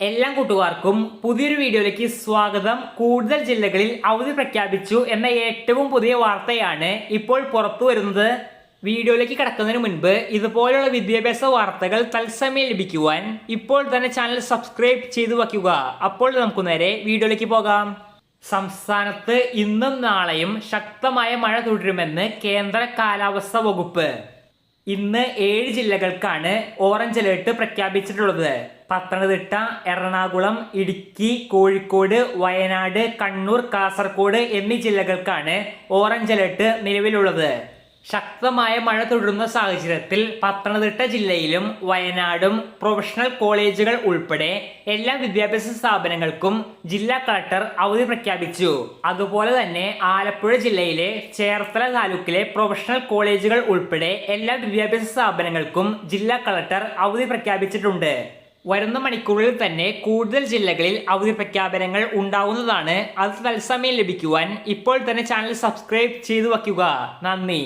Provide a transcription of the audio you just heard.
എല്ലാ കൂട്ടുകാർക്കും പുതിയൊരു വീഡിയോയിലേക്ക് സ്വാഗതം. കൂടുതൽ ജില്ലകളിൽ അവധി പ്രഖ്യാപിച്ചു എന്ന ഏറ്റവും പുതിയ വാർത്തയാണ് ഇപ്പോൾ പുറത്തു വരുന്നത്. വീഡിയോയിലേക്ക് കടക്കുന്നതിന് മുൻപ് ഇതുപോലുള്ള വിദ്യാഭ്യാസ വാർത്തകൾ തത്സമയം ലഭിക്കുവാൻ ഇപ്പോൾ തന്നെ ചാനൽ സബ്സ്ക്രൈബ് ചെയ്തു വയ്ക്കുക. അപ്പോൾ നമുക്ക് നേരെ വീഡിയോയിലേക്ക് പോകാം. സംസ്ഥാനത്ത് ഇന്നും നാളെയും ശക്തമായ മഴ തുടരുമെന്ന് കേന്ദ്ര കാലാവസ്ഥ വകുപ്പ്. ഇന്ന് ഏഴ് ജില്ലകൾക്കാണ് ഓറഞ്ച് അലേർട്ട് പ്രഖ്യാപിച്ചിട്ടുള്ളത്. പത്തനംതിട്ട എറണാകുളം ഇടുക്കി കോഴിക്കോട് വയനാട് കണ്ണൂർ കാസർഗോഡ് എന്നീ ജില്ലകൾക്കാണ് ഓറഞ്ച് അലേർട്ട് നിലവിലുള്ളത്. ശക്തമായ മഴ തുടരുന്ന സാഹചര്യത്തിൽ പത്തനംതിട്ട ജില്ലയിലും വയനാടും പ്രൊഫഷണൽ കോളേജുകൾ ഉൾപ്പെടെ എല്ലാ വിദ്യാഭ്യാസ സ്ഥാപനങ്ങൾക്കും ജില്ലാ കളക്ടർ അവധി പ്രഖ്യാപിച്ചു. അതുപോലെ തന്നെ ആലപ്പുഴ ജില്ലയിലെ ചേർത്തല താലൂക്കിലെ പ്രൊഫഷണൽ കോളേജുകൾ ഉൾപ്പെടെ എല്ലാ വിദ്യാഭ്യാസ സ്ഥാപനങ്ങൾക്കും ജില്ലാ കളക്ടർ അവധി പ്രഖ്യാപിച്ചിട്ടുണ്ട്. വരുന്ന മണിക്കൂറിൽ തന്നെ കൂടുതൽ ജില്ലകളിൽ അവധി പ്രഖ്യാപനങ്ങൾ ഉണ്ടാവുന്നതാണ്. അത് തത്സമയം ലഭിക്കുവാൻ ഇപ്പോൾ തന്നെ ചാനൽ സബ്സ്ക്രൈബ് ചെയ്തു വയ്ക്കുക. നന്ദി.